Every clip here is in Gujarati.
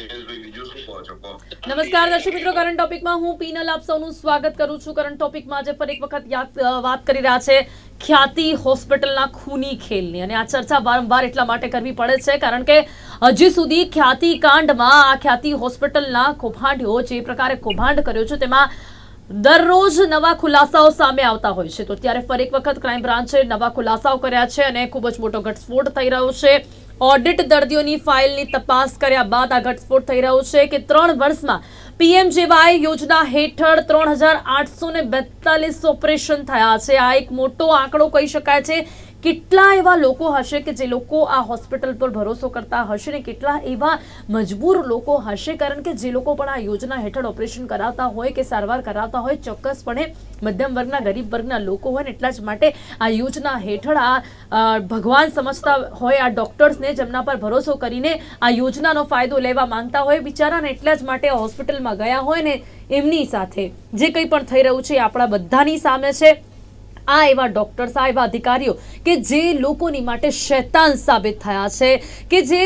નમસ્કાર, દર્શક મિત્રો. કરંટ ટોપિકમાં હું પીનલ આપ સૌનું સ્વાગત કરું છું. કરંટ ટોપિકમાં આજે ફરી એક વખત યાદ વાત કરી રહ્યા છે ખ્યાતિ હોસ્પિટલના ખૂની ખેલની. અને આ ચર્ચા વારંવાર એટલા માટે કરવી પડે છે કારણ કે હજી સુધી ખ્યાતિ કાંડમાં આ ખ્યાતિ હોસ્પિટલના કૌભાંડીઓ જે પ્રકારે કૌભાંડ કર્યો છે તેમાં દરરોજ નવા ખુલાસાઓ સામે આવતા હોય છે. તો ત્યારે ફરી એક વખત ક્રાઇમ બ્રાન્ચે નવા ખુલાસાઓ કર્યા છે અને ખૂબ જ મોટો ઘટસ્ફોટ થઈ રહ્યો છે. ઓડિટ દર્દીઓની ફાઇલની તપાસ કર્યા બાદ આ ઘટસ્ફોટ થઈ રહ્યો છે કે ત્રણ વર્ષમાં પીએમજેવાય યોજના હેઠળ ત્રણ હજાર આઠસો ને ઓપરેશન થયા છે. આ એક મોટો આંકડો કહી શકાય છે કેટલા એવા લોકો હશે કે જે લોકો આ હોસ્પિટલ પર ભરોસો કરતા હશે ને કેટલા એવા મજબૂર લોકો હશે? કારણ કે જે લોકો પણ આ યોજના હેઠળ ઓપરેશન કરાવતા હોય કે સારવાર કરાવતા હોય, ચોક્કસપણે મધ્યમ વર્ગના, ગરીબ વર્ગના લોકો હોય ને એટલા જ માટે આ યોજના હેઠળ આ ભગવાન સમજતા હોય, આ ડૉક્ટર્સને જેમના પર ભરોસો કરીને આ યોજનાનો ફાયદો લેવા માંગતા હોય, બિચારાને એટલા જ માટે હોસ્પિટલમાં ગયા હોય ને, એમની સાથે. જે કંઈ પણ થઈ રહ્યું છે એ આપણા બધાની સામે છે. આ એવા ડોક્ટર્સ, આ એવા અધિકારીઓ કે જે લોકોની માટે શૈતાન સાબિત થયા છે, કે જે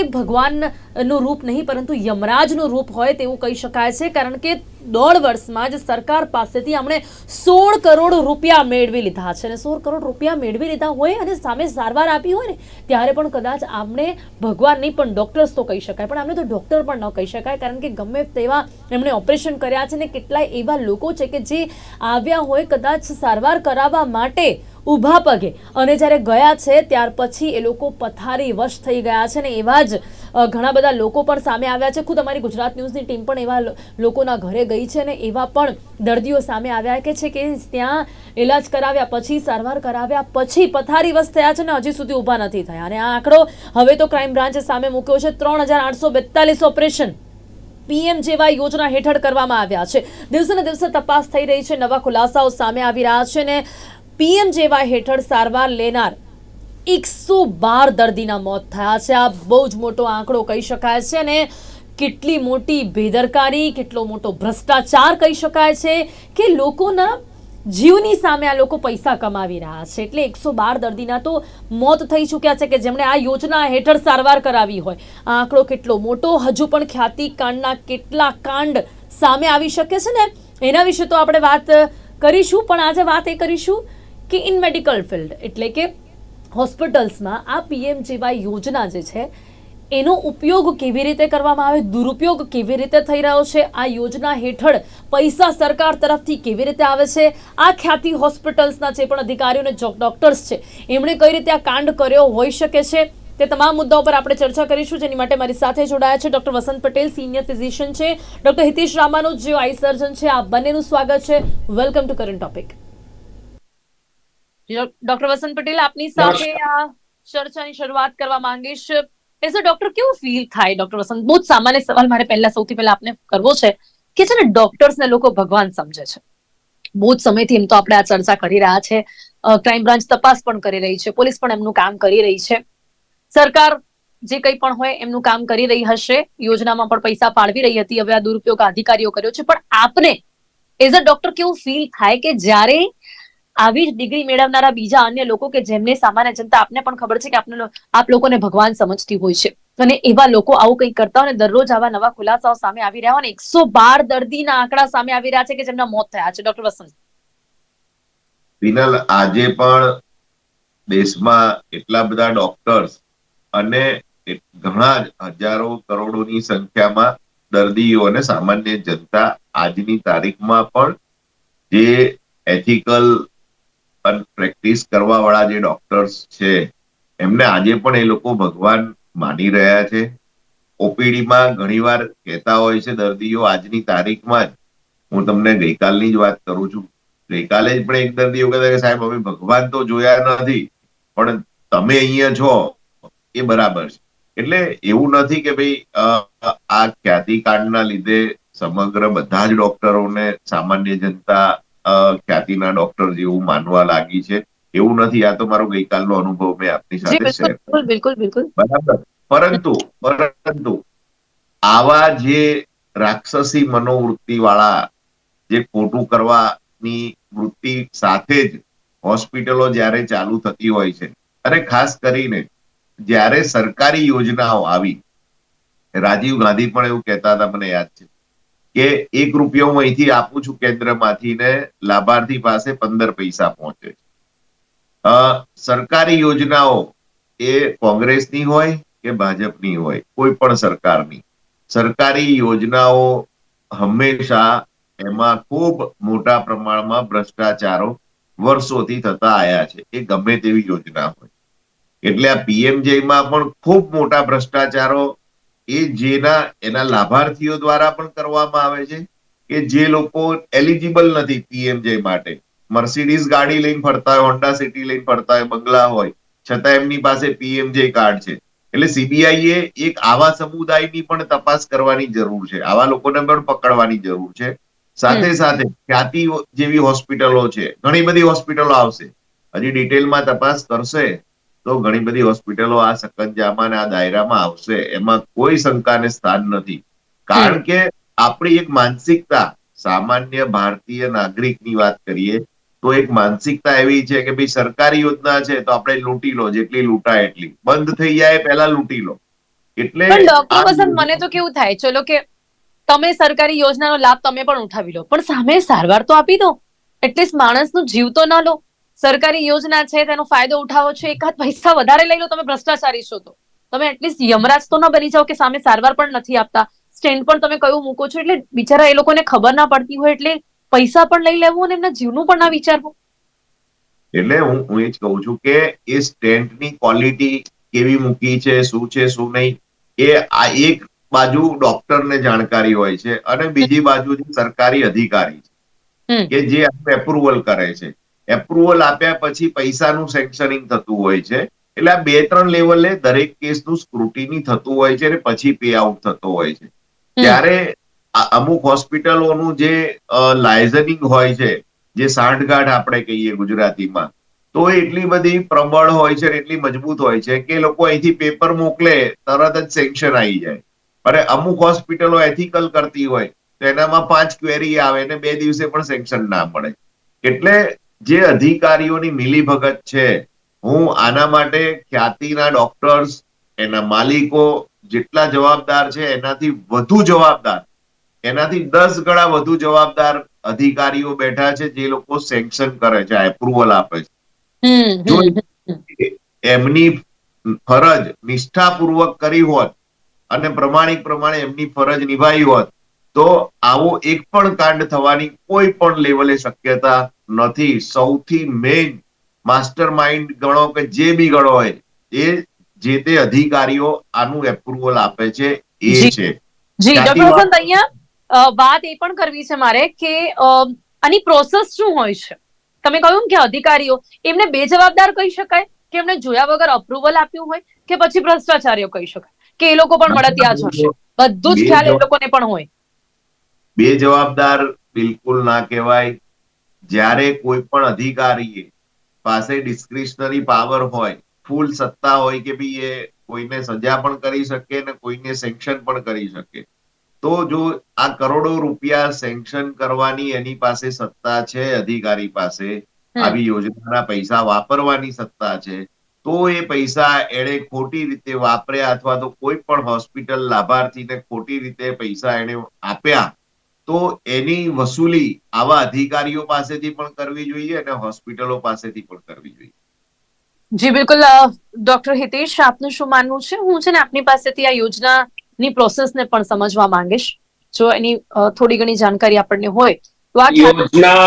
ભગવાનનું રૂપ નહીં, પરંતુ યમરાજનું રૂપ હોય તેવું કહી શકાય છે, કારણ કે દોઢ વર્ષમાં જ સરકાર પાસેથી અમને સોળ કરોડ રૂપિયા મેળવી લીધા છે અને સોળ કરોડ રૂપિયા મેળવી લીધા હોય અને સામે સારવાર આપી હોય ને, ત્યારે પણ કદાચ આમને ભગવાન નહીં પણ ડૉક્ટર્સ તો કહી શકાય, પણ આમને તો ડૉક્ટર પણ ન કહી શકાય, કારણ કે ગમે તેવા એમણે ઓપરેશન કર્યા છે ને, કેટલાય એવા લોકો છે કે જે આવ્યા હોય કદાચ સારવાર કરાવવા માટે ઊભા પગે. અને જ્યારે ગયા છે, ત્યાર પછી એ લોકો પથારી વશ થઈ ગયા છે ને એવા જ ઘણા બધા લોકો પણ સામે આવ્યા છે. ખુદ અમારી ગુજરાત ન્યૂઝની ટીમ પણ એવા લોકોના ઘરે ગઈ છે ને એવા પણ દર્દીઓ સામે આવ્યા કે છે કે ત્યાં ઇલાજ કરાવ્યા પછી, સારવાર કરાવ્યા પછી પથારી વશ થયા છે ને હજી સુધી ઊભા નથી થયા. અને આ આંકડો હવે તો ક્રાઇમ બ્રાન્ચે સામે મૂક્યો છે. ત્રણ હજાર આઠસો બેતાલીસ ઓપરેશન પીએમ જેવા યોજના હેઠળ કરવામાં આવ્યા છે. દિવસે ને દિવસે તપાસ થઈ રહી છે. નવા ખુલાસાઓ સામે આવી રહ્યા છે ને પીએમ જેવા હેઠળ સારવાર લેનાર એકસો બાર દર્દીના મોત થયા છે. આ બહુ જ મોટો આંકડો કહી શકાય છે અને કેટલી મોટી બેદરકારી, કેટલો મોટો ભ્રષ્ટાચાર કહી શકાય છે કે લોકોના જીવની સામે આ લોકો પૈસા કમાવી રહ્યા છે. એટલે એકસો બાર દર્દીના તો મોત થઈ ચૂક્યા છે કે જેમણે આ યોજના હેઠળ સારવાર કરાવી હોય. આ આંકડો કેટલો મોટો, હજુ પણ ખ્યાતિ કાંડના કેટલા કાંડ સામે આવી શકે છે ને? એના વિશે તો આપણે વાત કરીશું, પણ આજે વાત એ કરીશું કે ઇન મેડિકલ ફિલ્ડ એટલે કે હોસ્પિટલ્સમાં આ પીએમ જેવાય યોજના જે છે, એનો ઉપયોગ કેવી રીતે કરવામાં આવે, દુરુપયોગ કેવી રીતે થઈ રહ્યો છે, આ યોજના હેઠળ પૈસા સરકાર તરફથી કેવી રીતે આવે છે, આ ખ્યાતિ હોસ્પિટલ્સના જે પણ અધિકારીઓને ડોક્ટર્સ છે, એમણે કઈ રીતે આ કાંડ કર્યો હોઈ શકે છે, તે તમામ મુદ્દાઓ પર આપણે ચર્ચા કરીશું, જેની માટે મારી સાથે જોડાયા છે doctor Vasant Patel senior physician છે, ડોક્ટર હિતેશ રામાનું જે આઈ સર્જન છે, આ બંનેનું સ્વાગત છે. Welcome to current topic doctor Vasant Patel આપની સાથે આ ચર્ચાની શરૂઆત કરવા માંગીશ. એઝ અ ડોક્ટર કેવું ફીલ થાય ડોક્ટર વસંત? બહુ સામાન્ય સવાલ મારે પહેલા સૌથી પહેલા આપને કરવો છે કે છે ને ડોક્ટર્સ ને લોકો ભગવાન સમજે છે. બહુ જ સમયથી એમ તો આપણે આ ચર્ચા કરી રહ્યા છે. ક્રાઇમ બ્રાન્ચ તપાસ પણ કરી રહી છે. પોલીસ પણ એમનું કામ કરી રહી છે. સરકાર જે કંઈ પણ હોય એમનું કામ કરી રહી હશે. યોજનામાં પણ પૈસા ફાળવી રહી હતી. હવે આ દુરુપયોગ અધિકારીઓ કર્યો છે. પણ આપને એઝ અ ડોક્ટર કેવું ફીલ થાય કે જ્યારે આવી જ ડિગ્રી મેળવનારા બીજા અન્ય લોકો કે જેમને સામાન્ય જનતા આપને પણ ખબર છે કે આપને આપ લોકોને ભગવાન સમજતી હોય છે. અને એવા લોકો આવું કંઈક કરતા હોય દરરોજ આવા નવા ખુલાસાઓ સામે આવી રહ્યા હોય એકસો બાર દર્દીના આંકડા સામે આવી રહ્યા છે કે જેમના મોત થયા છે. ડોક્ટર વસંત. વિનલ, આજે પણ દેશમાં એટલા બધા ડોક્ટર્સ અને ઘણા હજારો કરોડોની સંખ્યામાં દર્દીઓ અને સામાન્ય જનતા આજની તારીખમાં પણ જે એથિકલ પ્રેક્ટિસ કરવા વાળા જે ડોક્ટર્સ છે, એમને આજે પણ એ લોકો ભગવાન માની રહ્યા છે. ઓપીડીમાં ઘણીવાર કહેતા હોય છે, દર્દીઓ આજની તારીખમાં જ, હું તમને ગઈકાલની જ વાત કરું છું. ગઈકાલે જ પણ એક દર્દીઓ કહેતા કે, સાહેબ, અમે ભગવાન તો જોયા નથી, પણ તમે અહીંયા છો. એ બરાબર છે. એટલે એવું નથી કે ભાઈ આ ખ્યાતિ કાર્ડના લીધે સમગ્ર બધા જ ડોક્ટરોને સામાન્ય જનતા ખ્યાતિના ડોક્ટર જેવું માનવા લાગી છે. એવું નથી આ તો મારો ગઈકાલનો અનુભવ મેં આપની સાથે શેર બિલકુલ બિલકુલ બિલકુલ. બરાબર. પરંતુ પરંતુ આવા જે રાક્ષસી મનોવૃત્તિ વાળા જે ખોટું કરવાની વૃત્તિ સાથે જ હોસ્પિટલો જ્યારે ચાલુ થતી હોય છે અને ખાસ કરીને જ્યારે સરકારી યોજનાઓ આવી રાજીવ ગાંધી પણ એવું કહેતા હતા મને યાદ છે. કે એક રૂપિયો હું અહીંથી આપું છું કેન્દ્રમાંથી ને લાભાર્થી પાસે પંદર પૈસા પહોંચે છે. સરકારી યોજનાઓ એ કોંગ્રેસની હોય કે ભાજપની હોય, કોઈ પણ સરકારની. સરકારી યોજનાઓ હંમેશા એમાં ખૂબ મોટા પ્રમાણમાં ભ્રષ્ટાચારો વર્ષોથી થતા આયા છે, એ ગમે તેવી યોજના હોય. એટલે આ પીએમજેમાં પણ ખૂબ મોટા ભ્રષ્ટાચારો એ જેના એના લાભાર્થીઓ દ્વારા પણ કરવામાં આવે છે કે જે લોકો એલિજિબલ નથી પીએમજે માટે. મર્સિડીઝ ગાડી લઈને ફરતા હોય હોન્ડા સિટી લઈને ફરતા હોય બંગલા હોય છતાં એમની પાસે પીએમજે કાર્ડ છે. એટલે સીબીઆઈ એ એક આવા સમુદાયની પણ તપાસ કરવાની જરૂર છે. આવા લોકોને પણ પકડવાની જરૂર છે. સાથે સાથે ખ્યાતિ જેવી હોસ્પિટલો છે. ઘણી બધી હોસ્પિટલો આવશે. હજી ડિટેલમાં તપાસ કરશે. તો ઘણી બધી હોસ્પિટલો આ સકંજામાં અને આ દાયરામાં આવશે. એમાં કોઈ શંકાને સ્થાન નથી. કારણ કે આપણી એક માનસિકતા સામાન્ય ભારતીય નાગરિકની વાત કરીએ તો એક માનસિકતા એવી છે કે ભાઈ સરકારી યોજના છે તો આપણે લૂંટી લો જેટલી લૂંટાય એટલી. બંધ થઈ જાય પહેલા લૂંટી લો. એટલે ડોક્ટર વસંત મને તો કેવું થાય ચલો કે તમે સરકારી યોજનાનો લાભ તમે પણ ઉઠાવી લો પણ સામે સારવાર તો આપી દો. એટલીસ્ટ માણસનું જીવ તો ના લો. સરકારી યોજના છે તેનો ફાયદો ઉઠાવો છો એકાદ પૈસા વધારે લઈ લો તમે ભ્રષ્ટાચારી છો તો. તમે એટલીસ્ટ યમરાજ તો ન બની જાઓ કે સામે સારવાર પણ નથી આપતા. સ્ટેન્ડ પણ તમે કયું મૂકો છો એટલે બિચારા એ લોકોને ખબર ના પડતી હોય એટલે પૈસા પણ લઈ લેવું અને એમના જીવનું પણ ના વિચારવું. એટલે હું હું એ જ કહું છું કે એ સ્ટેન્ટની ક્વોલિટી કેવી મૂકી છે શું છે શું નહીં એ આ એક બાજુ ડોક્ટરને જાણકારી હોય છે અને બીજી બાજુ સરકારી અધિકારી છે કે જે એપ્રુવલ કરે છે. એપ્રુવલ આપ્યા પછી પૈસાનું સેન્કશનિંગ થતું હોય છે. એટલે આ બે ત્રણ લેવલે દરેક કેસનું સ્ક્રુટિની થતું હોય છે અને પછી પે આઉટ થતો હોય છે. ત્યારે અમુક હોસ્પિટલોનું જે લાયઝનિંગ હોય છે જે સાંઠગાંઠ આપણે કહીએ ગુજરાતીમાં તો એટલી બધી પ્રબળ હોય છે અને એટલી મજબૂત હોય છે કે લોકો અહીંથી પેપર મોકલે તરત જ સેન્કશન આવી જાય. અને અમુક હોસ્પિટલો એથિકલ કરતી હોય તો એનામાં પાંચ ક્વેરી આવે ને બે દિવસે પણ સેન્કશન ના મળે એટલે જે અધિકારીઓની મિલીભગત છે હું આના માટે ખ્યાતિના ડોક્ટર્સ એના માલિકો જેટલા જવાબદાર છે એનાથી વધુ જવાબદાર એનાથી દસ ગણા વધુ જવાબદાર અધિકારીઓ બેઠા છે જે લોકો સેન્કશન કરે છે એપ્રુવલ આપે છે જો. એમની ફરજ નિષ્ઠાપૂર્વક કરી હોત અને પ્રમાણિક પ્રમાણે એમની ફરજ નિભાવી હોત તો આવો એક પણ કાંડ થવાની કોઈ પણ લેવલે શક્યતા નથી. સૌથી મેઇન માસ્ટર માઇન્ડ ગણો કે જે બી ગણો હોય એ જે તે અધિકારીઓ આનું એપ્રુવલ આપે છે એ છે. જી ડોક્ટર વસંત અહીંયા વાત એ પણ કરવી છે મારે કે આની પ્રોસેસ શું હોય છે? તમે કહ્યું કે અધિકારીઓ એમને બે જવાબદાર કહી શકાય કે એમને જોયા વગર અપ્રુવલ આપ્યું હોય કે પછી ભ્રષ્ટાચારીઓ કહી શકાય? કે એ લોકો પણ મળતિયા જ હશે. બધું જ ખ્યાલ એ લોકોને પણ હોય. બે જવાબદાર બિલકુલ ના કહેવાય. જ્યારે કોઈ પણ અધિકારી પાસે ડિસ્ક્રિશનરી પાવર હોય ફૂલ સત્તા હોય કે ભાઈ એ કોઈને સજા પણ કરી શકે ને કોઈને સેન્કશન પણ કરી શકે તો જો આ કરોડો રૂપિયા સેન્કશન કરવાની એની પાસે સત્તા છે અધિકારી પાસે આવી યોજનાના પૈસા વાપરવાની સત્તા છે તો એ પૈસા એણે ખોટી રીતે વાપર્યા અથવા તો કોઈ પણ હોસ્પિટલ લાભાર્થીને ખોટી રીતે પૈસા એણે આપ્યા તો એની વસૂલી આવા અધિકારીઓ પાસેથી પણ કરવી જોઈએ અને હોસ્પિટલો પાસેથી પણ કરવી જોઈએ. જી બિલકુલ ડોક્ટર હિતેશ આપનું શું માનવું છે? હું છે ને આપની પાસેથી આ યોજનાની પ્રોસેસને પણ સમજવા માંગીશ. જો એની થોડી ઘણી જાણકારી આપણને હોય તો આ યોજના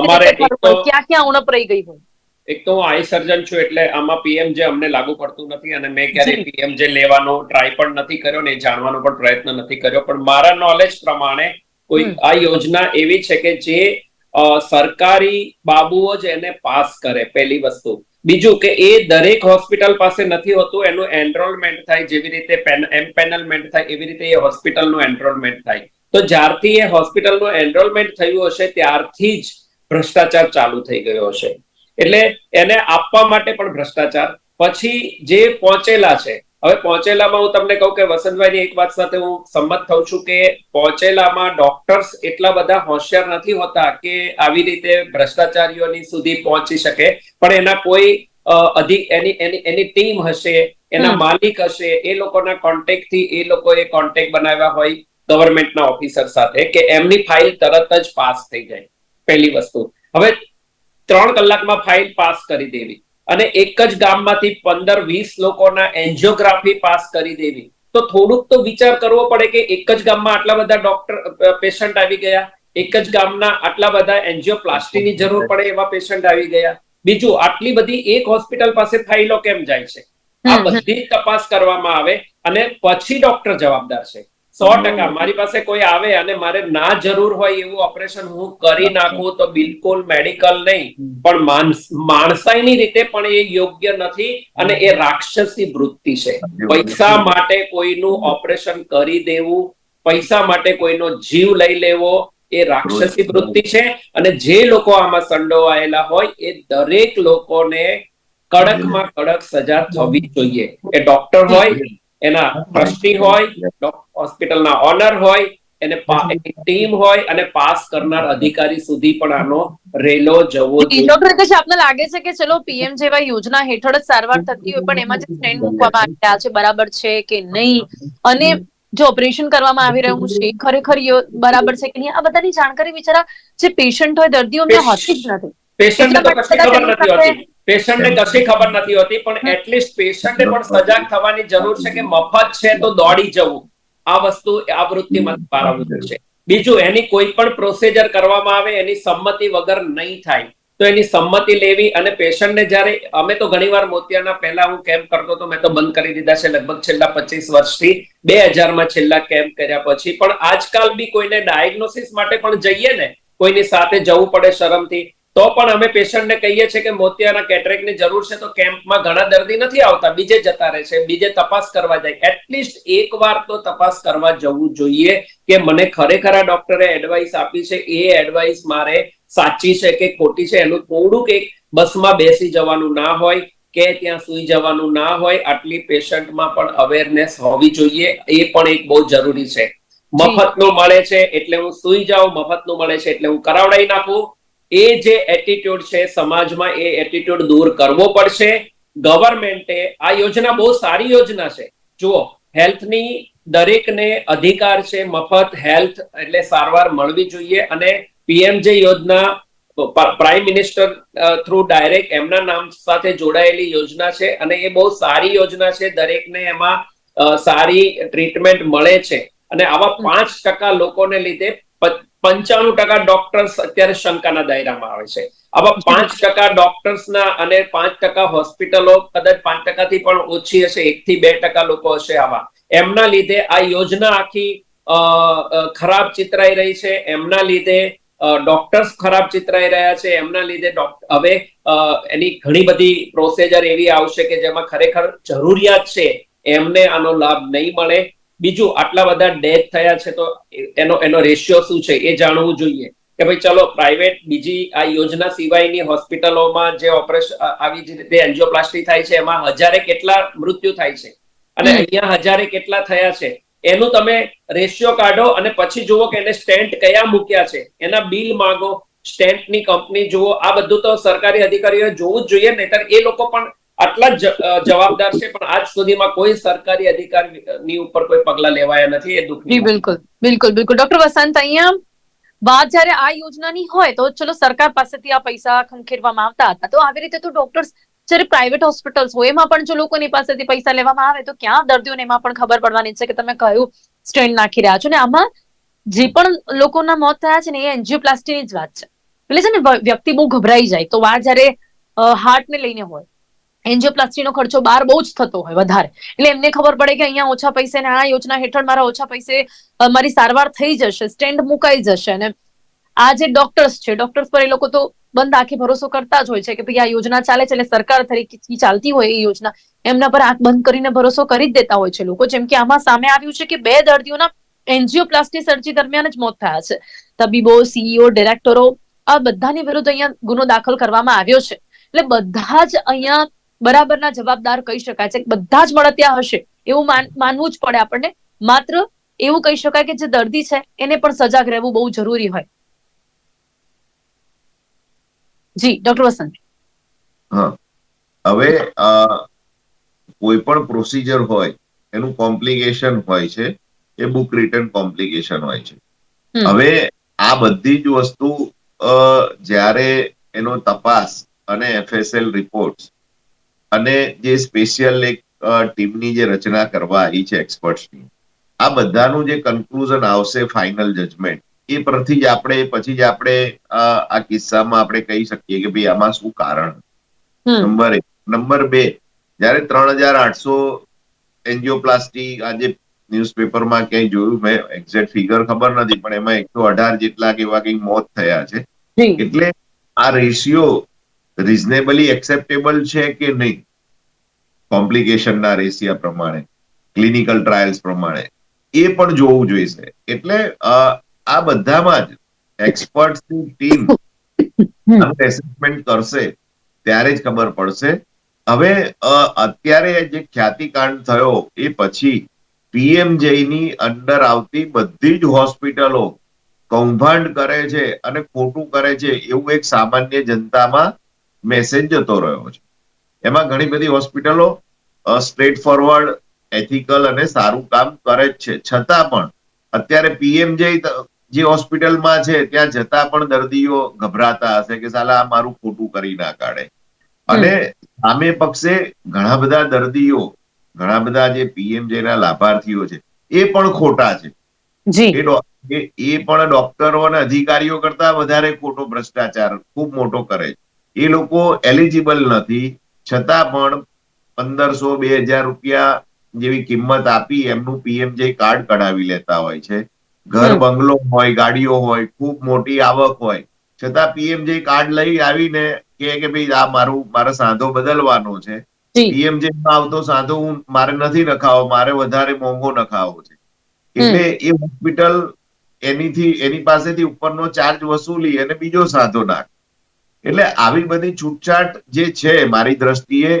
અમારે ક્યાં ક્યાં ઉણપ રહી ગઈ હોય? એક તો હું આઈ સર્જન છું એટલે આમાં પીએમ જે અમને લાગુ પડતું નથી અને મેં ક્યારેય પીએમ જે લેવાનો ટ્રાય પણ નથી કર્યો ને જાણવાનો પણ પ્રયત્ન નથી કર્યો. પણ મારા નોલેજ પ્રમાણે કોઈ આ યોજના એવી છે કે જે સરકારી બાબુઓ જ એને પાસ કરે પહેલી વસ્તુ. બીજું કે એ દરેક હોસ્પિટલ પાસે નથી હોતું એનું એનરોલમેન્ટ થાય જેવી રીતે એમ્પેનલમેન્ટ થાય એવી રીતે એ હોસ્પિટલનું એનરોલમેન્ટ થાય. તો જ્યારથી એ હોસ્પિટલનું એનરોલમેન્ટ થયું હશે ત્યારથી જ ભ્રષ્ટાચાર ચાલુ થઈ ગયો હશે. એટલે એને આપવા માટે પણ ભ્રષ્ટાચાર. પછી જે પહોંચેલા છે હવે પહોંચેલામાં હું તમને કહું કે વસંતભાઈની એક વાત સાથે હું સંમત થઉં છું કે પહોંચેલામાં ડોક્ટર્સ એટલા બધા હોશિયાર નથી હોતા કે આવી રીતે ભ્રષ્ટાચારીઓની સુધી પહોંચી શકે. પણ એના કોઈ અધિક એની એની એની ટીમ હશે એના માલિક હશે એ લોકોના કોન્ટેક્ટથી એ લોકોએ કોન્ટેક્ટ બનાવ્યા હોય ગવર્મેન્ટના ઓફિસર સાથે કે એમની ફાઇલ તરત જ પાસ થઈ જાય. પહેલી વસ્તુ. હવે ત્રણ કલાકમાં ફાઇલ પાસ કરી દેવી. અને એક જ ગામમાંથી પંદર વીસ લોકોના એન્જિયોગ્રાફી પાસ કરી દેવી. તો થોડુંક તો વિચાર કરવો પડે કે એક જ ગામમાં આટલા બધા ડોક્ટર પેશન્ટ આવી ગયા. એક જ ગામના આટલા બધા એન્જિયોપ્લાસ્ટીની જરૂર પડે એવા પેશન્ટ આવી ગયા. બીજું આટલી બધી એક હોસ્પિટલ પાસે ફાઇલો કેમ જાય છે? આ. બધી તપાસ કરવામાં આવે અને પછી ડોક્ટર જવાબદાર છે. સો ટકા. મારી પાસે કોઈ આવે અને મારે ના જરૂર હોય એવું ઓપરેશન હું કરી નાખું તો બિલકુલ મેડિકલ નહીં. પણ માણસાઈની રીતે પણ એ યોગ્ય નથી અને એ રાક્ષસી વૃત્તિ છે. પૈસા માટે કોઈનું ઓપરેશન કરી દેવું પૈસા માટે કોઈનો જીવ લઈ લેવો એ રાક્ષસી વૃત્તિ છે. અને જે લોકો આમાં સંડોવાયેલા હોય એ દરેક લોકોને કડકમાં કડક સજા થવી જોઈએ. એ ડોક્ટર હોય એના ટ્રસ્ટી હોય હોસ્પિટલના ઓનર હોય એને ટીમ હોય અને પાસ કરનાર અધિકારી સુધી પણ આનો રેલો જવો જોઈએ. ડોક્ટર આપને લાગે છે કે ચલો પીએમ જેવા યોજના હેઠળ જ સારવાર થતી હોય પણ એમાં જે સ્ટેન્ડ મૂકવામાં આવી રહ્યા છે બરાબર છે કે નહીં? અને જો ઓપરેશન કરવામાં આવી રહ્યું છે એ ખરેખર બરાબર છે કે નહીં? આ બધાની જાણકારી બિચારા જે પેશન્ટ હોય દર્દીઓને પેશ- હોતી જ નથી. ખબર હોતી. પેશન્ટને કશી ખબર નથી હોતી પણ એટલીસ્ટ પેશન્ટને પણ સજાગ થવાની જરૂર છે કે મફત છે તો દોડી જવું. આ વસ્તુ આ વૃત્તિમાં પારવવું છે. બીજું એની કોઈ પણ પ્રોસિજર કરવામાં આવે એની સંમતિ વગર નહીં થાય. તો એની સંમતિ લેવી અને પેશન્ટને જ્યારે અમે તો ઘણીવાર મોતિયાના પહેલા હું કેમ્પ કરતો તો મેં તો બંધ કરી દીધા છે લગભગ છેલ્લા પચીસ વર્ષથી. બે હજારમાં છેલ્લા કેમ્પ કર્યા પછી. પણ આજકાલ બી કોઈને ડાયગ્નોસિસ માટે પણ જઈએ ને કોઈની સાથે જવું પડે શરમથી. તો પણ અમે પેશન્ટને કહીએ છીએ કે મોતિયાના કેટરેકની જરૂર છે તો કેમ્પમાં ઘણા દર્દી નથી આવતા બીજે જતા રહે છે બીજે તપાસ કરવા જાય. એટલીસ્ટ એક વાર તો તપાસ કરવા જવું જોઈએ કે મને ખરેખર આ ડોક્ટરે એડવાઇસ આપી છે એ એડવાઇસ મારે સાચી છે કે ખોટી છે? એનું થોડુંક એક બસમાં બેસી જવાનું ના હોય કે ત્યાં સુઈ જવાનું ના હોય આટલી પેશન્ટમાં પણ અવેરનેસ હોવી જોઈએ એ પણ એક બહુ જરૂરી છે. મફતનું મળે છે એટલે હું સુઈ જાઉં મફતનું મળે છે એટલે હું કરાવડાવી નાખું એ જે એટીટ્યુડ છે સમાજમાં એ એટીટ્યુડ દૂર કરવો પડશે. ગવર્મેન્ટે આ યોજના બહુ સારી યોજના છે. જુઓ હેલ્થની દરેકને અધિકાર છે મફત હેલ્થ એટલે સારવાર મળવી જોઈએ અને પીએમજે યોજના પ્રાઇમ મિનિસ્ટર થ્રુ ડાયરેક્ટ એમના નામ સાથે જોડાયેલી યોજના છે અને એ બહુ સારી યોજના છે. દરેકને એમાં સારી ટ્રીટમેન્ટ મળે છે. અને આવા પાંચ ટકા લોકોને લીધે પંચાણું ટકા ડોક્ટર્સ અત્યારે શંકાના દાયરામાં આવે છે. આવા પાંચ ટકા ડોક્ટર્સના અને પાંચ ટકા હોસ્પિટલો કદાચ પાંચ ટકાથી પણ ઓછી હશે એક થી બે ટકા લોકો હશે આવા. એમના લીધે આ યોજના આખી ખરાબ ચિતરાઈ રહી છે. એમના લીધે ડોક્ટર્સ ખરાબ ચિતરાઈ રહ્યા છે. એમના લીધે હવે એની ઘણી બધી પ્રોસેજર એવી આવશે કે જેમાં ખરેખર જરૂરિયાત છે. એમને આનો લાભ નહીં મળે. બીજું આટલા બધા ડેથ થયા છે તો એનો એનો રેશિયો શું છે એ જાણવું જોઈએ. કે ભાઈ ચલો પ્રાઇવેટ બીજી આ યોજના સિવાયની હોસ્પિટલોમાં જે ઓપરેશન આવી જ રીતે એન્જિયોપ્લાસ્ટી થાય છે એમાં હજારે કેટલા મૃત્યુ થાય છે. અને અહીંયા હજારે કેટલા થયા છે. એનું તમે રેશિયો કાઢો અને પછી જુઓ કે એને સ્ટેન્ટ કયા મૂક્યા છે. એના બિલ માંગો સ્ટેન્ટની કંપની જુઓ આ બધું તો સરકારી અધિકારીઓ જોવું જ જોઈએ નહીતર એ લોકો પણ આટલા જ જવાબદાર છે પણ આજ સુધીમાં કોઈ સરકારી અધિકારીની ઉપર કોઈ પગલા લેવાયા નથી એ દુઃખ બિલકુલ બિલકુલ બિલકુલ. ડોક્ટર વસંત અહીંયા વાત જ્યારે આ યોજનાની હોય તો ચલો સરકાર પાસેથી આ પૈસા ખંખેરવામાં આવતા હતા. તો આવી રીતે તો ડોક્ટર્સ જ્યારે પ્રાઇવેટ હોસ્પિટલ્સ હોય એમાં પણ જો લોકોની પાસેથી પૈસા લેવામાં આવે તો ક્યાં દર્દીઓને એમાં પણ ખબર પડવાની છે કે તમે કયું સ્ટેન્ડ નાખી રહ્યા છો? ને આમાં જે પણ લોકોના મોત થયા છે ને એ એન્જિયોપ્લાસ્ટીની જ વાત છે. એટલે છે ને વ્યક્તિ બહુ ગભરાઈ જાય. તો વાત જ્યારે હાર્ટને લઈને હોય એન્જિયોપ્લાસ્ટીનો ખર્ચો બહાર બહુ જ થતો હોય વધારે. એટલે એમને ખબર પડે કે અહીંયા ઓછા પૈસે ને આ યોજના હેઠળ મારા ઓછા પૈસે મારી સારવાર થઈ જશે, સ્ટેન્ડ મુકાઈ જશે. અને આ જે ડોક્ટર્સ છે, ડોક્ટર્સ પર એ લોકો તો બંધ આંખે ભરોસો કરતા જ હોય છે કે ભાઈ આ યોજના ચાલે છે, એટલે સરકાર તરીકે ચાલતી હોય એ યોજના. એમના પર આંખ બંધ કરીને ભરોસો કરી જ દેતા હોય છે લોકો. જેમ કે આમાં સામે આવ્યું છે કે બે દર્દીઓના એન્જિયોપ્લાસ્ટી સર્જરી દરમિયાન જ મોત થયા છે. તબીબો, સીઈઓ, ડિરેક્ટરો, આ બધાની વિરુદ્ધ અહીંયા ગુનો દાખલ કરવામાં આવ્યો છે. એટલે બધા જ અહીંયા બરાબરના જવાબદાર કહી શકાય છે બધા જ મળતિયા હશે એવું માનવું જ પડે આપણને. માત્ર એવું કહી શકાય કે જે દર્દી છે એને પણ સજાગ રહેવું બહુ જરૂરી હોય. જી ડોક્ટર વસંત. હા. હવે કોઈ પણ પ્રોસિજર હોય એનું કોમ્પ્લિકેશન હોય છે એ બુક રિટર્ન કોમ્પ્લિકેશન હોય છે. હવે આ બધી જ વસ્તુ જ્યારે એનો તપાસ અને એફએસએલ રિપોર્ટ અને જે સ્પેશિયલ એક ટીમની જે રચના કરવા આવી છે એક્સપર્ટ્સની આ બધાનું જે કન્ક્લુઝન આવશે ફાઇનલ જજમેન્ટ એ પરથી જ આપણે પછી જ આપણે આ કિસ્સામાં આપણે કહી શકીએ કે ભાઈ આમાં શું કારણ નંબર એક. નંબર બે જ્યારે ત્રણ હજાર આઠસો એન્જિયોપ્લાસ્ટી આજે ન્યૂઝપેપરમાં ક્યાંય જોયું મેં એક્ઝેક્ટ ફિગર ખબર નથી પણ એમાં એકસો અઢાર જેટલા કેવા કંઈક મોત થયા છે. એટલે આ રેશિયો રિઝનેબલી એક્સેપ્ટેબલ છે કે નહીં? કોમ્પ્લિકેશનના રેશિયા પ્રમાણે ક્લિનિકલ ટ્રાયલ્સ પ્રમાણે. એ પણ જોવું જોઈશે. એટલે આ બધામાં જ એક્સપર્ટની ટીમ એસેસમેન્ટ કરશે ત્યારે જ ખબર પડશે. હવે અત્યારે જે ખ્યાતિકાંડ થયો એ પછી પીએમજેઈ ની અંડર આવતી બધી જ હોસ્પિટલો કૌભાંડ કરે છે અને ખોટું કરે છે એવું એક સામાન્ય જનતામાં મેસેજ જતો રહ્યો છે. એમાં ઘણી બધી હોસ્પિટલો સ્ટ્રેટ ફોરવર્ડ એથિકલ અને સારું કામ કરે જ છે. છતાં પણ અત્યારે પીએમ જે હોસ્પિટલમાં છે ત્યાં જતા પણ દર્દીઓ ગભરાતા હશે કે સાલા આ મારું ખોટું કરી ના કાઢે. અને સામે પક્ષે ઘણા બધા દર્દીઓ ઘણા બધા જે પીએમજે ના લાભાર્થીઓ છે એ પણ ખોટા છે. એ પણ ડોક્ટરો અને અધિકારીઓ કરતા વધારે ખોટો ભ્રષ્ટાચાર ખૂબ મોટો કરે છે. એ લોકો એલિજિબલ નથી. છતાં પણ પંદરસો બે હજાર રૂપિયા જેવી કિંમત આપી એમનું પીએમજે કાર્ડ કઢાવી લેતા હોય છે. ઘર બંગલો હોય ગાડીઓ હોય ખૂબ મોટી આવક હોય. છતાં પીએમજે કાર્ડ લઈ આવીને કે કે ભાઈ આ મારું મારે સાંધો બદલવાનો છે. પીએમ પીએમજે માં આવતો સાંધો હું મારે નથી નખાવો મારે વધારે મોંઘો નખાવો છે. એટલે એ હોસ્પિટલ એનીથી એની પાસેથી ઉપરનો ચાર્જ વસૂલી અને બીજો સાંધો નાખે. એટલે આવી બધી છૂટછાટ જે છે મારી દ્રષ્ટિએ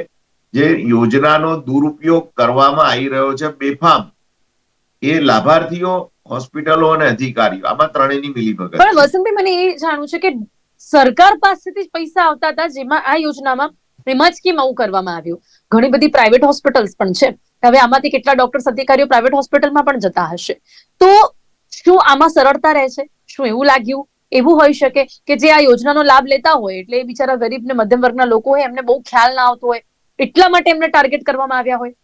જે યોજનાનો દુરુપયોગ કરવામાં આવી રહ્યો છે બેફામ એ લાભાર્થીઓ હોસ્પિટલો અને અધિકારીઓ આમાં ત્રણેયની મિલીભગત પણ વસંતભાઈ મને એ જાણવું છે કે સરકાર પાસેથી જ પૈસા આવતા હતા જેમાં આ યોજનામાં એમાં જ કેમ આવું કરવામાં આવ્યું? ઘણી બધી પ્રાઇવેટ હોસ્પિટલ્સ પણ છે. હવે આમાંથી કેટલા ડોક્ટર્સ અધિકારીઓ પ્રાઇવેટ હોસ્પિટલમાં પણ જતા હશે. તો શું આમાં સરળતા રહે છે? શું એવું લાગ્યું? એવું હોઈ શકે કે જે આ યોજનાનો લાભ લેતા હોય, એટલે એ બિચારા ગરીબ ને મધ્યમ વર્ગના લોકો હોય, એમને બહુ ખ્યાલ ના આવતો હોય, એટલા માટે એમને ટાર્ગેટ કરવામાં આવ્યા હોય?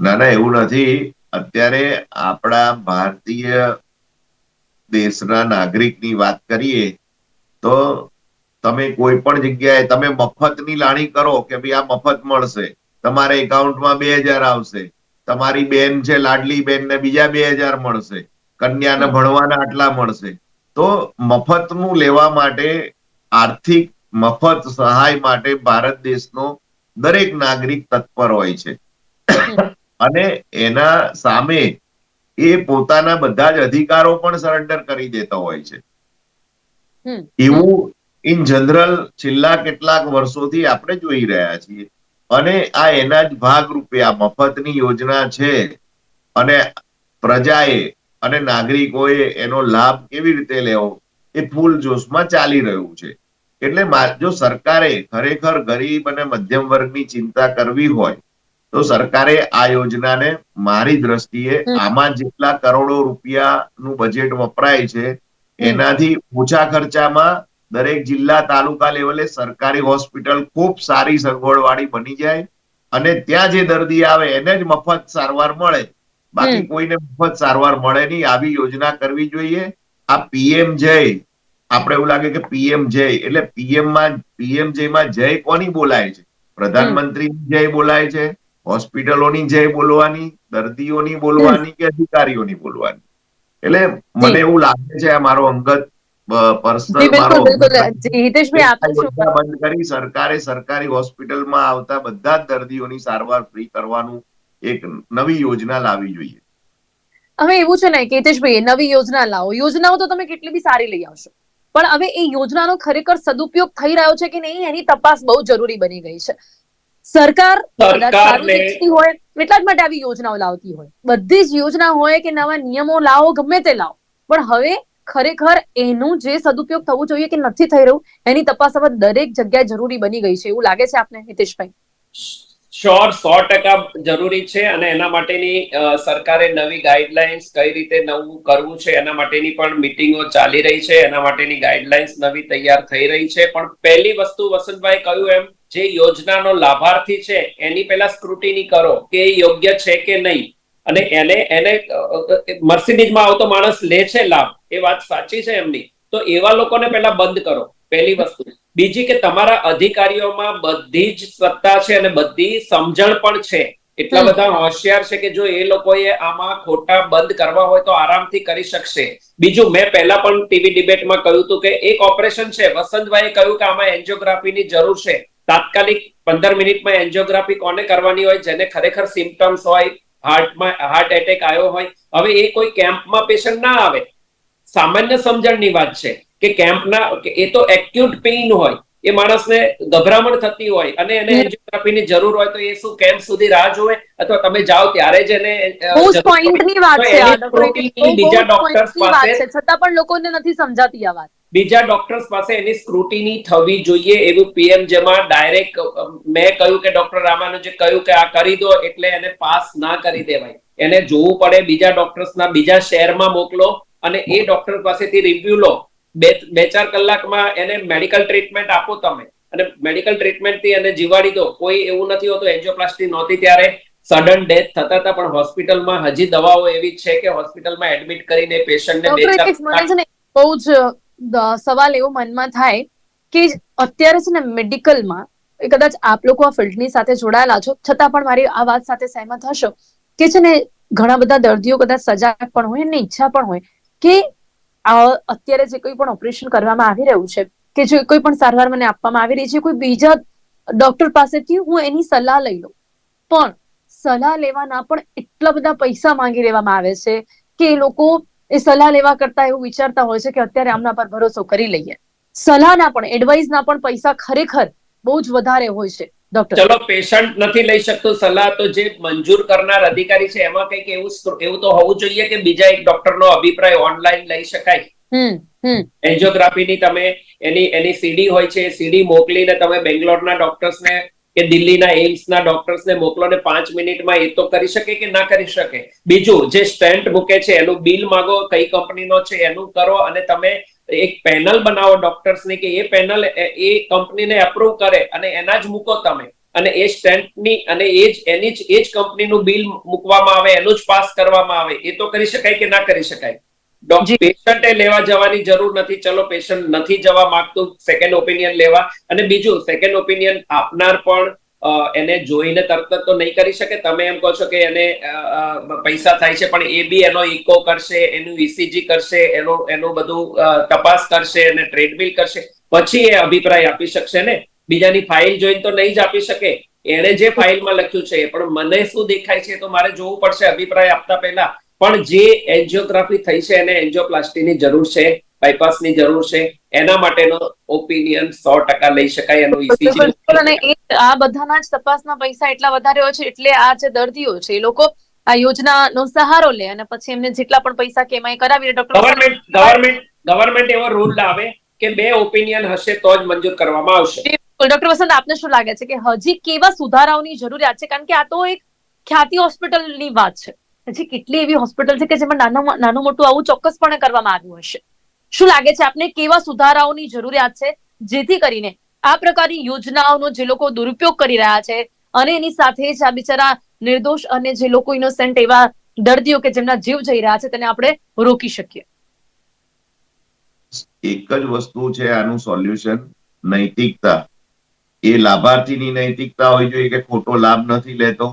ના ના, એવું નથી. અત્યારે આપણા ભારતીય દેશના નાગરિકની વાત કરીએ, તો તમે કોઈ પણ જગ્યાએ, તમે મફતની લાણી કરો કે ભાઈ આ મફત મળશે, તમારા એકાઉન્ટમાં બે હજાર આવશે, તમારી બેન છે, લાડલી બેન ને બીજા બે હજાર મળશે, કન્યાને ભણવાના આટલા મળશે તો મફતનું લેવા માટે આર્થિક મફત સહાય માટે ભારત દેશનો દરેક નાગરિક તત્પર હોય છે. અને એના સામે એ પોતાના બધા જ અધિકારો પણ સરેન્ડર કરી દેતો હોય છે. એવું ઇન જનરલ છેલ્લા કેટલાક વર્ષોથી આપણે જોઈ રહ્યા છીએ. અને આ એના જ ભાગરૂપે આ મફતની યોજના છે. અને પ્રજાએ અને નાગરિકોએ એનો લાભ કેવી રીતે લેવો એ ફૂલ જોશમાં ચાલી રહ્યું છે. એટલે જો સરકારે ખરેખર ગરીબ અને મધ્યમ વર્ગની ચિંતા કરવી હોય તો સરકારે આ યોજનાને મારી દ્રષ્ટિએ આમાં જેટલા કરોડો રૂપિયાનું બજેટ વપરાય છે એનાથી ઓછા ખર્ચામાં દરેક જિલ્લા તાલુકા લેવલે સરકારી હોસ્પિટલ ખૂબ સારી સગવડવાળી બની જાય અને ત્યાં જે દર્દી આવે એને જ મફત સારવાર મળે બાકી કોઈને મફત સારવાર મળે નહીં. આવી યોજના કરવી જોઈએ. આ પીએમ જય. આપણે એવું લાગે કે પીએમ જય. એટલે પીએમમાં પીએમ જય માં જય કોની બોલાય છે? પ્રધાનમંત્રી જય બોલાય છે. હોસ્પિટલોની જય બોલવાની દર્દીઓની બોલવાની કે અધિકારીઓની બોલવાની? એટલે મને એવું લાગે છે આ મારો અંગત પર્સનલ મારો બંધ કરી. સરકારે સરકારી હોસ્પિટલમાં આવતા બધા જ દર્દીઓની સારવાર ફ્રી કરવાનું એક નવી યોજના લાવવી જોઈએ. હવે એવું છે ને કેતેશભાઈ નવી યોજના લાવો. યોજનાઓ તો તમે કેટલી બી સારી લઈ આવશો. પણ હવે એ યોજનાનો ખરેખર સદુપયોગ થઈ રહ્યો છે કે નહીં એની તપાસ બહુ જરૂરી બની ગઈ છે. સરકાર સારું હોય એટલા જ માટે આવી યોજનાઓ લાવતી હોય. બધી જ યોજના હોય કે નવા નિયમો લાવો ગમે તે લાવો. પણ હવે ખરેખર એનું જે સદુપયોગ થવું જોઈએ કે નથી થઈ રહ્યું એની તપાસ હવે દરેક જગ્યાએ જરૂરી બની ગઈ છે. એવું લાગે છે આપને હિતેશભાઈ? શ્યોર સો ટકા જરૂરી છે અને એના માટેની સરકારે નવી ગાઈડલાઇન્સ કઈ રીતે નવું કરવું છે, એના માટેની પણ મિટિંગો ચાલી રહી છે, એના માટેની ગાઈડલાઇન્સ નવી તૈયાર થઈ રહી છે. પણ પહેલી વસ્તુ વસંતભાઈ કહ્યું એમ, જે યોજનાનો લાભાર્થી છે, એની પહેલા સ્ક્રુટિની કરો કે એ યોગ્ય છે કે નહીં. અને એને એને મર્સિડીઝમાં આવતો માણસ લે છે લાભ, એ વાત સાચી છે એમની. તો એવા લોકોને પહેલા બંધ કરો, પહેલી વસ્તુ. બીજી કે તમારા અધિકારીઓમાં બધી જ સત્તા છે અને બધી સમજણ પણ છે. એટલા બધા હોશિયાર છે કે જો એ લોકોએ આમાં ખોટા બંધ કરવા હોય તો આરામથી કરી શકશે. બીજું મેં પહેલા પણ ટીવી ડિબેટમાં કહ્યું હતું કે એક ઓપરેશન છે. વસંતભાઈએ કહ્યું કે આમાં એન્જિયોગ્રાફીની જરૂર છે. તાત્કાલિક પંદર મિનિટમાં એન્જિયોગ્રાફી કોને કરવાની હોય જેને ખરેખર સિમ્ટમ્સ હોય હાર્ટમાં હાર્ટ એટેક આવ્યો હોય હવે એ કોઈ કેમ્પમાં પેશન્ટ ના આવે. સામાન્ય સમજણની વાત છે. કે કેમ્પના એ તો એક્યુટ પેઇન હોય એ માણસને ગભરામણ થતી હોય અને એને. એન્જિયોગ્રાફીની જરૂર હોય તો એ શું કેમ્પ સુધી રાહ જોવે અથવા તમે જાઓ ત્યારે જ એને પોઈન્ટની વાત છે બીજા વાત પાસે- છતાં પણ લોકોને નથી સમજાતી આ વાત. બીજા ડોક્ટર્સ પાસે એની સ્ક્રુટિની થવી જોઈએ એવું પીએમ જેમાં ડાયરેક્ટ મેં કહ્યું કે ડોક્ટર રામાનુજે કહ્યું કે આ કરી દો એટલે એને પાસ ના કરી દેવાય. એને જોવું પડે બીજા ડોક્ટર્સના બીજા શહેરમાં મોકલો અને એ ડોક્ટર પાસેથી રિવ્યુ લો. બે બે ચાર કલાકમાં એને મેડિકલ ટ્રીટમેન્ટ આપો તમે. અને મેડિકલ ટ્રીટમેન્ટથી એને જીવાડી દો. કોઈ એવું નથી હોતું એન્જિયોપ્લાસ્ટી નહોતી ત્યારે સડન ડેથ થતા હતા પણ હોસ્પિટલમાં હજી દવાઓ એવી છે કે હોસ્પિટલમાં એડમિટ કરીને પેશન્ટને બે ચાર બહુ જ સવાલ એવો મનમાં થાય કે અત્યારે છે ને મેડિકલમાં એ કદાચ આપ લોકો આ ફિલ્ડની સાથે જોડાયેલા છો. છતાં પણ મારી આ વાત સાથે સહેમત હશો કે છે ને ઘણા બધા દર્દીઓ કદાચ સજાગ પણ હોય અને ઈચ્છા પણ હોય કે અત્યારે જે કોઈ પણ ઓપરેશન કરવામાં આવી રહ્યું છે, કે જે કોઈ પણ સારવાર મને આપવામાં આવી રહી છે, કોઈ બીજા ડોક્ટર પાસેથી હું એની સલાહ લઈ લઉં. પણ સલાહ લેવાના પણ એટલા બધા પૈસા માંગી લેવામાં આવે છે કે એ લોકો એ સલાહ લેવા કરતા એવું વિચારતા હોય છે કે અત્યારે આમના પર ભરોસો કરી લઈએ. સલાહના પણ એડવાઇસના પણ પૈસા ખરેખર બહુ જ વધારે હોય છે. ડોક્ટર ચલો પેશન્ટ નથી લઈ શકતો સલાહ તો જે મંજૂર કરનાર અધિકારી છે એમાં કંઈક એવું એવું તો હોવું જોઈએ કે બીજા એક ડોક્ટરનો અભિપ્રાય ઓનલાઈન લઈ શકાય? એન્જિયોગ્રાફી ની એન્જિયોગ્રાફીની તમે એની એની સીડી હોય છે સીડી મોકલીને તમે બેંગ્લોરના ડોક્ટર્સને કે દિલ્હીના એમ્સના ડોક્ટર્સને મોકલો ને પાંચ મિનિટમાં એ તો કરી શકે કે ના કરી શકે? બીજું જે સ્ટેન્ટ મૂકે છે એનું બિલ માંગો કઈ કંપનીનો છે એનું કરો અને તમે એક પેનલ બનાવો ડોક્ટર્સની કે એ પેનલ એ કંપનીને એપ્રુવ કરે અને એના જ મૂકો તમે. અને એ સ્ટેન્ટની અને એ જ એની જ એ જ કંપનીનું બિલ મૂકવામાં આવે એનું જ પાસ કરવામાં આવે એ તો કરી શકાય કે ના કરી શકાય. પેશન્ટે લેવા જવાની જરૂર નથી ચલો પેશન્ટ નથી જવા માંગતું સેકન્ડ ઓપિનિયન લેવા. અને બીજું સેકન્ડ ઓપિનિયન આપનાર પણ એને જોઈને તરત તો નહીં કરી શકે. તમે એમ કહો છો કે એને પૈસા થાય છે, પણ એ બી એનો ઇકો કરશે, એનું ઈસીજી કરશે, એનો, એનું બધું તપાસ કરશે અને ટ્રેડમિલ કરશે. પછી એ અભિપ્રાય આપી શકશે ને? બીજાની ફાઇલ જોઈને તો નહીં જ આપી શકે. એણે જે ફાઇલમાં લખ્યું છે પણ મને શું દેખાય છે તો મારે જોવું પડશે અભિપ્રાય આપતા પહેલા. પણ જે એન્જિયોગ્રાફી થઈ છે, એને એન્જિયોપ્લાસ્ટીની જરૂર છે બાયપાસની જરૂર છે. એના માટેનો ઓપિનિયન સો ટકા લઈ શકાય એનો ઇસીજી અને આ બધાના જ તપાસના પૈસા એટલા વધારે હોય છે એટલે આ જે દર્દીઓ છે એ લોકો આ યોજનાનો સહારો લે અને પછી એમને જેટલા પણ પૈસા કે એમાં કરાવીને ડોક્ટર ગવર્મેન્ટ ગવર્મેન્ટ ગવર્મેન્ટ એવો રૂલ લાવે કે બે ઓપિનિયન હશે તો જ મંજૂર કરવામાં આવશે. ડોક્ટર વસંત આપને શું લાગે છે કે હજી કેવા સુધારાઓની જરૂરિયાત છે? કારણ કે આ તો એક ખ્યાતિ હોસ્પિટલની વાત છે. હજી કેટલી એવી હોસ્પિટલ છે કે જેમાં નાનું નાનું મોટું આવું ચોક્કસપણે કરવામાં આવ્યું હશે? શું લાગે છે આપને? કેવા સુધારાઓની જરૂરિયાત છે? જેથી કરીને આ પ્રકારની યોજનાઓનો જે લોકો દુરુપયોગ કરી રહ્યા છે અને એની સાથે જ આ બિચારા નિર્દોષ અને જે લોકો ઇનોસેન્ટ એવા દર્દીઓ કે જેમના જીવ જઈ રહ્યા છે તેને આપણે રોકી શકીએ. એક જ વસ્તુ છે આનું સોલ્યુશન નૈતિકતા. એ લાભાર્થીની નૈતિકતા હોવી જોઈએ કે ખોટો લાભ નથી લેતો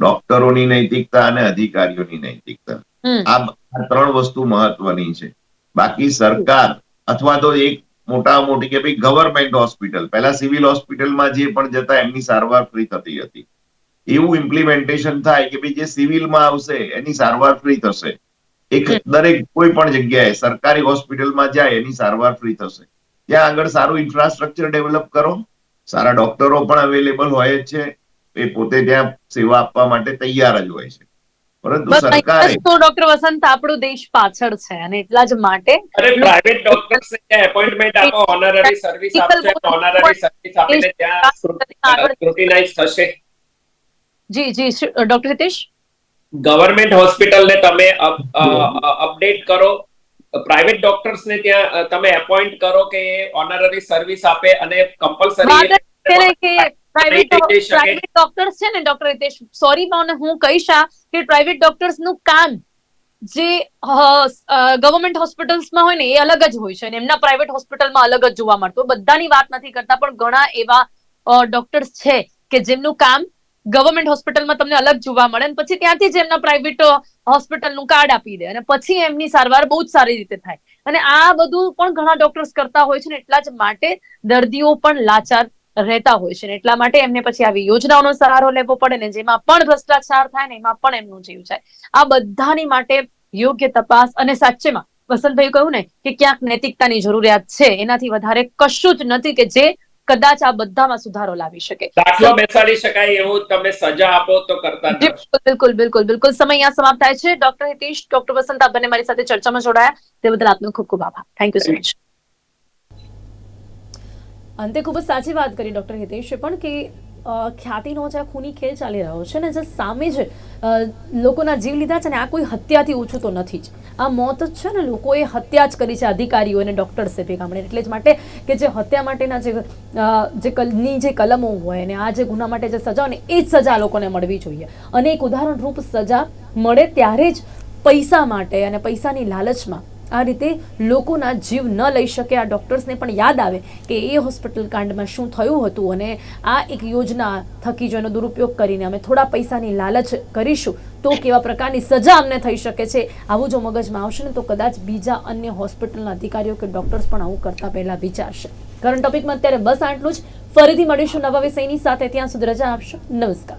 ડોક્ટરોની નૈતિકતા અને અધિકારીઓની નૈતિકતા. આ આ ત્રણ વસ્તુ મહત્વની છે. બાકી સરકાર અથવા તો એક મોટા મોટી કે ભાઈ ગવર્મેન્ટ હોસ્પિટલ પહેલા સિવિલ હોસ્પિટલમાં જે પણ જતા એમની સારવાર ફ્રી થતી હતી. એવું ઇમ્પ્લિમેન્ટેશન થાય કે ભાઈ જે સિવિલમાં આવશે એની સારવાર ફ્રી થશે. એક દરેક કોઈ પણ જગ્યાએ સરકારી હોસ્પિટલમાં જાય એની સારવાર ફ્રી થશે. ત્યાં આગળ સારું ઇન્ફ્રાસ્ટ્રક્ચર ડેવલપ કરો. સારા ડોક્ટરો પણ અવેલેબલ હોય જ છે. એ પોતે ત્યાં સેવા આપવા માટે તૈયાર જ હોય છે. પરંતુ સરકારે તો ડોક્ટર વસંત આપણો દેશ પાછળ છે અને એટલા જ માટે અરે પ્રાઇવેટ ડોક્ટર્સ એપોઇન્ટમેન્ટ આપો? ઓનરરી સર્વિસ આપશે ઓનરરી સર્વિસ આપીને ત્યાં સ્ક્રુટિનાઇઝ થશે. જી જી ડોક્ટર હિતેશ? ગવર્મેન્ટ હોસ્પિટલને તમે અપડેટ કરો. પ્રાઇવેટ ડોક્ટર્સને ત્યાં તમે એપોઇન્ટ કરો કે એ ઓનરરી સર્વિસ આપે અને કમ્પલસરી ને પ્રાઇવેટ. પ્રાઇવેટ ડોક્ટર્સ છે ને ડોક્ટર રિતેશ સોરી પણ હું કહીશ કે પ્રાઇવેટ ડોક્ટર્સનું કામ જે ગવર્મેન્ટ હોસ્પિટલ્સમાં હોય ને એ અલગ જ હોય છે અને એમના પ્રાઇવેટ હોસ્પિટલમાં અલગ જ જોવા મળતું બધાની વાત નથી કરતા પણ ઘણા એવા ડોક્ટર્સ છે કે જેમનું કામ ગવર્મેન્ટ હોસ્પિટલમાં તમને અલગ જોવા મળે અને પછી ત્યાંથી જ એમના પ્રાઇવેટ હોસ્પિટલનું કાર્ડ આપી દે અને પછી એમની સારવાર બહુ જ સારી રીતે થાય અને આ બધું પણ ઘણા ડોક્ટર્સ કરતા હોય છે ને એટલા જ માટે દર્દીઓ પણ લાચાર રહેતા હોય છે એટલા માટે એમને પછી આવી યોજનાઓનો સહારો લેવો પડે ને જેમાં પણ ભ્રષ્ટાચાર થાય ને એમાં પણ એમનું જીવ જાય. આ બધાની માટે યોગ્ય તપાસ અને સાચેમાં વસંતભાઈ કહ્યું ને કે ક્યાંક નૈતિકતાની જરૂરિયાત છે. એનાથી વધારે કશું જ નથી કે જે કદાચ આ બધામાં સુધારો લાવી શકે. દાખલો બેસાડી શકાય એવું તમે સજા આપો તો કરતા. બિલકુલ બિલકુલ બિલકુલ સમય અહીંયા સમાપ્ત થાય છે. ડોક્ટર હિતેશ ડોક્ટર વસંત આપ બંને મારી સાથે ચર્ચામાં જોડાયા. તે બદલ આપનો ખૂબ ખૂબ આભાર. થેન્ક યુ સો મચ અંતે ખૂબ જ સાચી વાત કરી ડૉક્ટર હિતેશે પણ કે ખ્યાતિનો જે આ ખૂની ખેલ ચાલી રહ્યો છે ને જે સામે જ લોકોના જીવ લીધા છે ને આ કોઈ હત્યાથી ઓછું તો નથી જ. આ મોત જ છે ને લોકોએ હત્યા જ કરી છે અધિકારીઓ અને ડૉક્ટર્સે ભેગા એટલે જ માટે કે જે હત્યા માટેના જે જે કલની જે કલમો હોય અને આ જે ગુના માટે જે સજા ને એ જ સજા લોકોને મળવી જોઈએ. અને એક ઉદાહરણરૂપ સજા મળે ત્યારે જ પૈસા માટે અને પૈસાની લાલચમાં આ રીતે લોકોના જીવ ન લઈ શકે, આ ડૉક્ટર્સને પણ યાદ આવે કે એ હોસ્પિટલ કાંડમાં શું થયું હતું અને આ એક યોજના થકી જો એનો દુરુપયોગ કરીને અમે થોડા પૈસાની લાલચ કરીશું, તો કેવા પ્રકારની સજા અમને થઈ શકે છે? આવું જો મગજમાં આવશે ને, તો કદાચ બીજા અન્ય હોસ્પિટલના અધિકારીઓ કે ડૉક્ટર્સ પણ આવું કરતા પહેલાં વિચારશે. કરંટ ટોપિકમાં અત્યારે બસ આટલું જ. ફરીથી મળીશું નવા વિષયની સાથે. ત્યાં સુધી રજા આપશો. નમસ્કાર.